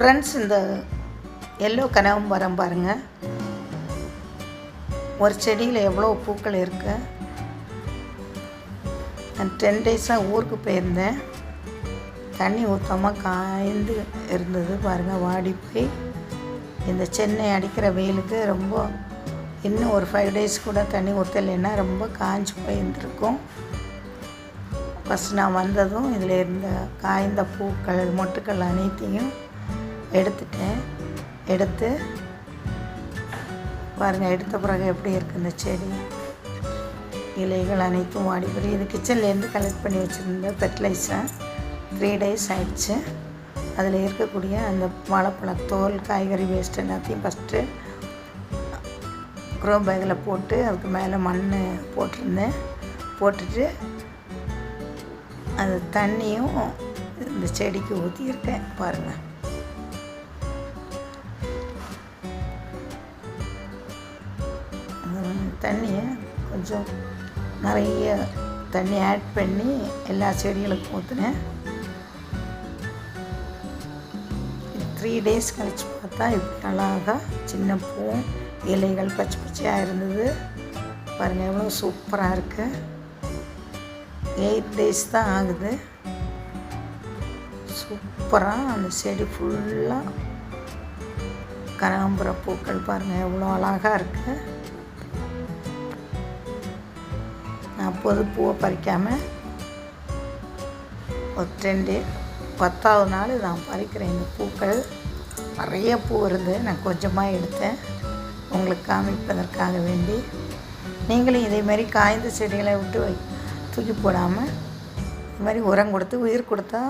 Friends இந்த yellow கனகாம்பரம் பாருங்கள் ஒரு செடியில் எவ்வளோ பூக்கள் இருக்குது நான் டென் டேஸாக ஊருக்கு போயிருந்தேன். தண்ணி ஊற்றாமல் காய்ந்து இருந்தது பாருங்கள் வாடி போய். இந்த சென்னை அடிக்கிற வெயிலுக்கு ரொம்ப இன்னும் ஒரு ஃபைவ் டேஸ் கூட தண்ணி ஊற்றலைன்னா ரொம்ப காஞ்சி போயிருந்துருக்கும். ஃபஸ்ட் நான் வந்ததும் இதில் இருந்த காய்ந்த பூக்கள் மொட்டுக்கள் அனைத்தையும் எடுத்துட்டேன் எடுத்து பாருங்கள் எடுத்த பிறகு எப்படி இருக்குது இந்த செடி? இலைகள் அனைத்தும் வாடி போய் இது கிச்சன்லேருந்து கலெக்ட் பண்ணி வச்சுருந்த ஃபெர்டிலைசர் த்ரீ டேஸ் ஆயிடுச்சு. அதில் இருக்கக்கூடிய அந்த வாழைப்பழ தோல் காய்கறி வேஸ்ட் எல்லாத்தையும் ஃபஸ்ட்டு க்ரோ பேக்கில் போட்டு அதுக்கு மேலே மண் போட்டிருந்தேன். போட்டுட்டு அது தண்ணியும் இந்த செடிக்கு ஊற்றியிருக்கேன் பாருங்கள் தண்ணியை கொஞ்சம் நிறைய தண்ணி ஆட் பண்ணி எல்லா செடிகளுக்கும் ஊற்றுனேன். த்ரீ டேஸ் கழித்து பார்த்தா இப்படி அழகாக சின்ன பூ இலைகள் பச்சை பச்சையாக இருந்தது. பாருங்கள் எவ்வளோ சூப்பராக இருக்குது எயிட் டேஸ் தான் ஆகுது. சூப்பராக அந்த செடி ஃபுல்லாக கனகாம்பர பூக்கள் பாருங்கள் எவ்வளோ அழகாக இருக்குது அப்போது பூவை பறிக்காமல் ஒரு ரெண்டு பத்தாவது நாள் நான் பறிக்கிறேன் இந்த பூக்கள் நிறைய பூ இருந்து நான் கொஞ்சமாக எடுத்தேன். உங்களுக்கு காமிப்பதற்காக வேண்டி. நீங்களும் இதே மாதிரி காய்ந்த செடிகளை விட்டு வை தூக்கி போடாமல் இது மாதிரி உரம் கொடுத்து உயிர் கொடுத்தா